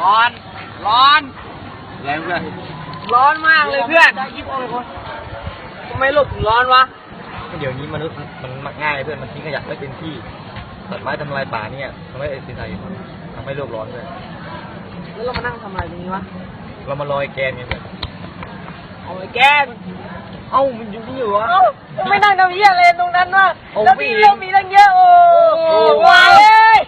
ร้อน ร้อนอะไรเพื่อนร้อนมากเลยเพื่อนทำไมโลกถึงร้อนวะ เดี๋ยวนี้มนุษย์มันมักง่ายเพื่อน มันทิ้งขยะไม่เป็นที่ตัดไม้ทำลายป่าเนี่ยทำให้ไอ้สิ่งใดทำให้โลกร้อนเลยแล้วเรามานั่งทำอะไรตรงนี้วะ เรามาลอยแกนกันเพื่อนเอาไอ้แก้งเอ้ามันอยู่ที่อยู่วะเอ้าไม่นั่งทำเหี้ยอะไรตรงนั้นวะเอาแล้วพี่มีเรื่องมีเรื่องเยอะโอ้โอ้ ว้าย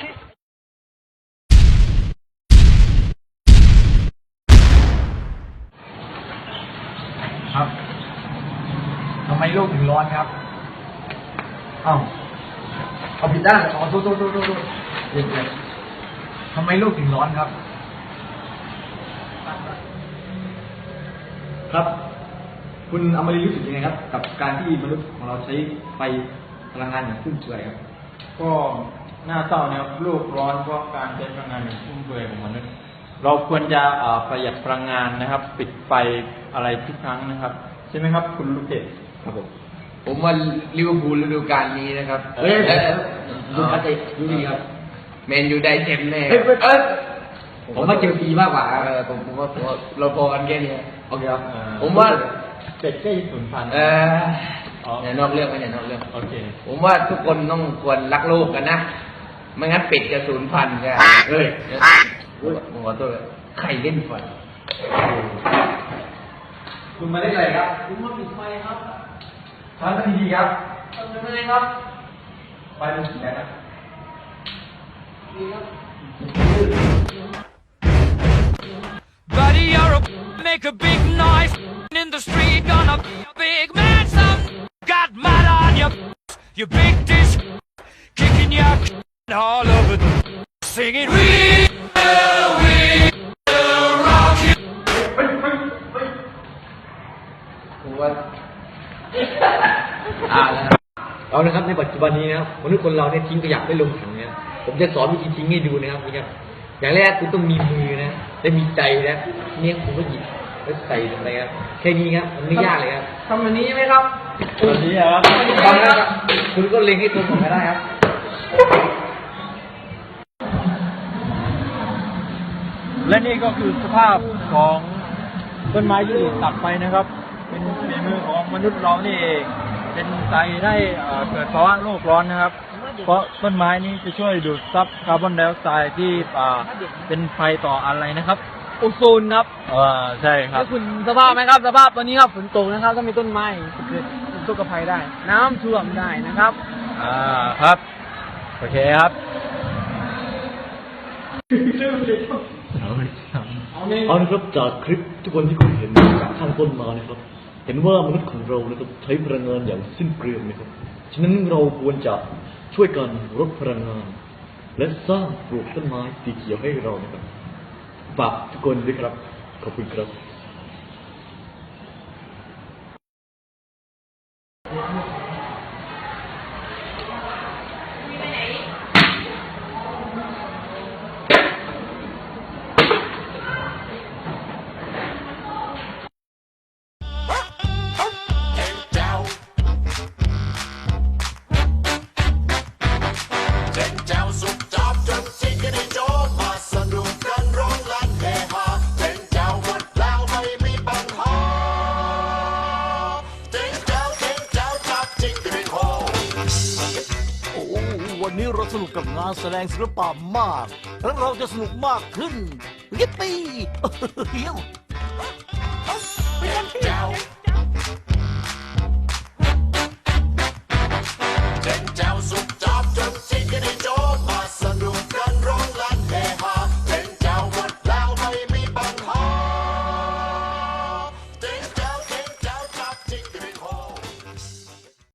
ครับทำไมโลกถึงร้อนครับ เอ้าเอาผิดด้านอ๋อโทษโทษโทษโทษเด็กเลยทำไมโลกถึงร้อนครับ ครับ คุณอมริรู้สึกยังไงครับ กับการที่มนุษย์ของเราใช้ไฟพลังงานอย่างฟุ่มเฟือยครับ ก็น่าเศร้านะครับโลกร้อนเพราะการใช้พลังงานอย่างฟุ่มเฟือยของมนุษย์เราควรจะประหยัดพลังงานนะครับ ปิดไฟอะไรทุกครั้งนะครับ ใช่ไหมครับ คุณลูกเกด ครับผมผมว่าลิเวอร์พูลฤดูกาลนี้นะครับเอ้ยเอ้ยดูคัดใจดูดีครับแมนยูได้แชมป์แน่เฮ้ยเฮ้ยเอ้ยผมว่าเชลซีมากกว่าเออผมผมว่าผมว่าเราพอกันแค่นี้โอเคครับเอ่อผมว่าเป็ดใกล้สูญพันธุ์เอออ๋อเนี่ยนอกเรื่องไหมเนี่ยนอกเรื่องโอเคผมว่าทุกคนต้องควรรักโลกกันนะไม่งั้นเป็ดจะสูญพันธุ์กันเฮ้ยผมขอโทษเลยใครเล่นฟัน คุณมาได้อะไรครับ ผมมาปิดไฟครับ ทำดีๆครับ ทำยังไงครับ ไฟมันสีแดงครับ ดีครับ Buddy, you're a make a big noise in the street, gonna be a big man. Some got mud on your, you big dish, kicking your all over, singing. อ่าแล้วเอานะครับในปัจจุบันนี้นะครับมนุษย์คนเราเนี่ยทิ้งขยะไม่ลงถังเนี่ยผมจะสอนวิธีทิ้งให้ดูนะครับนี่ครับอย่างแรกคุณต้องมีมือนะและมีใจนะเนี่ยคุณก็หยิบแล้วใส่ลงไปครับแค่นี้ครับมันไม่ยากเลยครับทำแบบนี้ไหมครับตอนนี้ครับตอนนั้นครับคุณก็เล็งให้ตรงผมไม่ได้ครับและนี่ก็คือสภาพของต้นไม้ที่ถูกตัดไปนะครับ เป็นฝีมือของมนุษย์เรานี่เอง เป็นใจได้เอ่อเกิดภาวะโลกร้อนนะครับ เพราะต้นไม้นี้จะช่วยดูดซับคาร์บอนไดออกไซด์ที่อ่าเป็นไฟต่ออะไรนะครับโอโซนครับอ่าใช่ครับแล้วคุณสภาพไหมครับ สภาพตอนนี้ครับฝนตกนะครับถ้ามีต้นไม้จะเกิดอุทกภัยได้ น้ำท่วมได้นะครับอ่าครับโอเคครับเอานะครับจากคลิปทุกคนที่คุณเห็นจากข้างต้นมานะครับ เห็นว่ามนุษย์ของเรานะครับใช้พลังงานอย่างสิ้นเปลืองนะครับ ฉะนั้นเราควรจะช่วยกันลดพลังงาน และสร้างปลูกต้นไม้สีเขียวให้เรานะครับฝากทุกคนด้วยครับ ขอบคุณครับ เจ๋งแจ๋วสุดจอบจนจิกกันได้โจมมาสนุกกันร้องลั่นเฮฮาเจ๋งแจ๋วหมดแล้วไม่มีปัญหาเจ๋งแจ๋วเจ๋งแจ๋วจับจิกกันได้โฮโอ้วันนี้เราสนุกกับงานแสดงศิลปะมาก แล้วเราจะสนุกมากขึ้นยิปปี้เฮียวเจ๋งแจ๋ว